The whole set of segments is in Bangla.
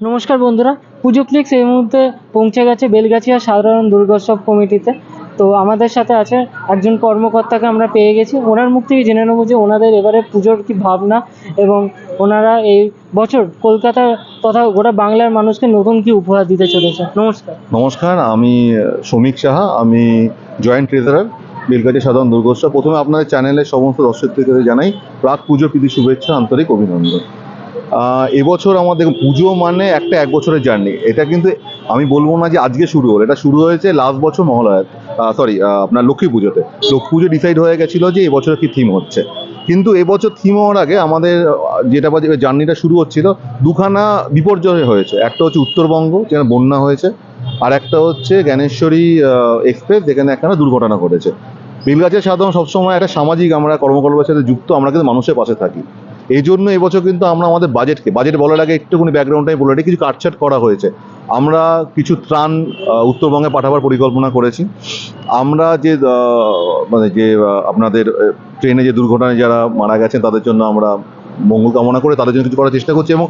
নমস্কার বন্ধুরা, পুজো ক্লিক্স এই মুহূর্তে পৌঁছে গেছে বেলগাছিয়া সাধারণ দুর্গোৎসব কমিটিতে। তো আমাদের সাথে আছে একজন কর্মকর্তাকে আমরা পেয়ে গেছি। ওনার মুখ থেকে জেনে নেব যে ওনাদের এবারে পুজোর কি ভাবনা এবং ওনারা এই বছর কলকাতা তথা গোটা বাংলার মানুষকে নতুন কি উপহার দিতে চলেছে। নমস্কার। নমস্কার, আমি শ্রমিক সাহা, আমি জয়েন্ট ট্রেজারার বেলগাছি সাধারণ দুর্গোৎসব। প্রথমে আপনাদের চ্যানেলের সমস্ত দর্শকদের জানাই প্রাক পুজো প্রীতি, শুভেচ্ছা, আন্তরিক অভিনন্দন। এবছর আমাদের পুজো মানে একটা এক বছরের জার্নি। এটা কিন্তু আমি বলব না যে আজকে শুরু হলো, এটা শুরু হয়েছে লাস্ট বছর মহালয়া সরি আপনার লক্ষ্মী পুজোতে। লক্ষ্মী পুজো ডিসাইড হয়ে গেছিল যে এবছর কি থিম হচ্ছে। কিন্তু এবছর থিম হওয়ার আগে আমাদের যেটা বা জার্নিটা শুরু হচ্ছিল, দুখানা বিপর্যয় হয়েছে। একটা হচ্ছে উত্তরবঙ্গ, যেখানে বন্যা হয়েছে, আর একটা হচ্ছে জ্ঞানেশ্বরী এক্সপ্রেস যেখানে একখানা দুর্ঘটনা ঘটেছে। বেলগাছের সাধারণ সবসময় একটা সামাজিক, আমরা কর্মকর্তার সাথে যুক্ত, আমরা কিন্তু মানুষের পাশে থাকি। এই জন্য এবছর কিন্তু আমরা আমাদের বাজেটকে বাজেট বলার আগে একটুখানি ব্যাকগ্রাউন্ডটাই বলে রাখি, কিছু কাটছাট করা হয়েছে। আমরা কিছু ত্রাণ উত্তরবঙ্গে পাঠাবার পরিকল্পনা করেছি। আমরা যে মানে যে আপনাদের ট্রেনে যে দুর্ঘটনায় যারা মারা গেছেন তাদের জন্য আমরা মঙ্গল কামনা করে তাদের জন্য কিছু করার চেষ্টা করছি এবং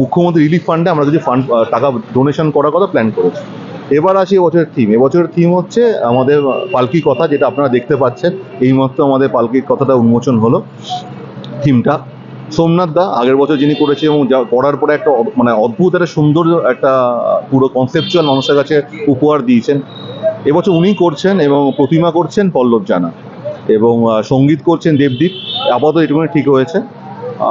মুখ্যমন্ত্রী রিলিফ ফান্ডে আমরা কিছু ফান্ড টাকা ডোনেশন করার কথা প্ল্যান করেছি। এবার আসি এবছরের থিম এবছরের থিম হচ্ছে আমাদের পালকি কথা যেটা আপনারা দেখতে পাচ্ছেন। এইমাত্র আমাদের পালকির কথাটা উন্মোচন হলো। থিমটা সোমনাথ দা আগের বছর যিনি করেছে এবং যা করার পরে একটা মানে অদ্ভুত একটা সুন্দর একটা পুরো কনসেপচুয়াল মানুষের কাছে উপহার দিয়েছেন। এবছর উনি করছেন এবং প্রতিমা করছেন পল্লব জানা এবং সংগীত করছেন দেবদীপ। আপাতত এটুকুনি ঠিক হয়েছে।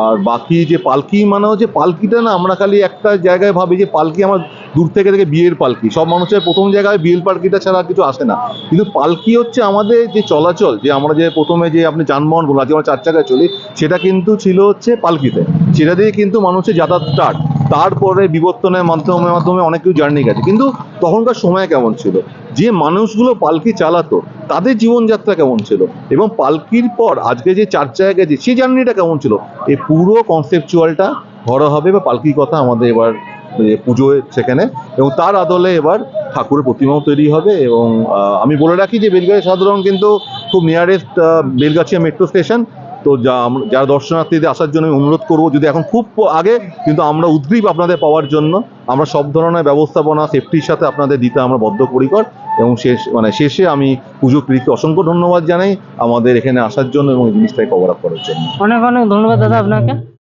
আর বাকি যে পালকি মানে হচ্ছে, পালকিটা না আমরা খালি একটা জায়গায় ভাবি যে পালকি আমার দূর থেকে থেকে বিয়ের পালকি। সব মানুষের প্রথম জায়গায় বিয়ের পালকিটা ছাড়া কিছু আসে না। কিন্তু পালকি হচ্ছে আমাদের যে চলাচল, যে আমরা যে প্রথমে যে আপনি যানবাহন বলুন, আজকে আমরা চার চাকায় চলি, সেটা কিন্তু ছিল হচ্ছে পালকিতে। সেটা দিয়ে কিন্তু মানুষের যাতায়াত স্টার্ট তারপরে বিবর্তনের মাধ্যমে মাধ্যমে অনেক কিছু জার্নি গেছে। কিন্তু তখনকার সময় কেমন ছিল? যে মানুষগুলো পালকি চালাতো, তাদের জীবনযাত্রা কেমন ছিল? এবং পালকির পর আজকে যে চার জায়গায় গেছে, সেই জার্নিটা কেমন ছিল? এই পুরো কনসেপচুয়ালটা ধরা হবে বা পালকির কথা আমাদের এবার যে পুজোয় সেখানে এবং তার আদলে এবার ঠাকুরের প্রতিমাও তৈরি হবে এবং আমি বলে রাখি যে বেলগাছি সাধারণ কিন্তু খুব নিয়ারেস্ট বেলগাছিয়া মেট্রো স্টেশন তো যা যারা দর্শনার্থীদের আসার জন্য আমি অনুরোধ করব, যদি এখন খুব আগে কিন্তু আমরা উদ্গ্রীব আপনাদের পাওয়ার জন্য, আমরা সব ধরনের ব্যবস্থাপনা সেফটির সাথে আপনাদের দিতে আমরা বদ্ধপরিকর এবং শেষ মানে শেষে আমি পুজো প্রীতি অসংখ্য ধন্যবাদ জানাই আমাদের এখানে আসার জন্য এবং এই জিনিসটাকে কভার আপ করার জন্য। অনেক অনেক ধন্যবাদ দাদা আপনাকে।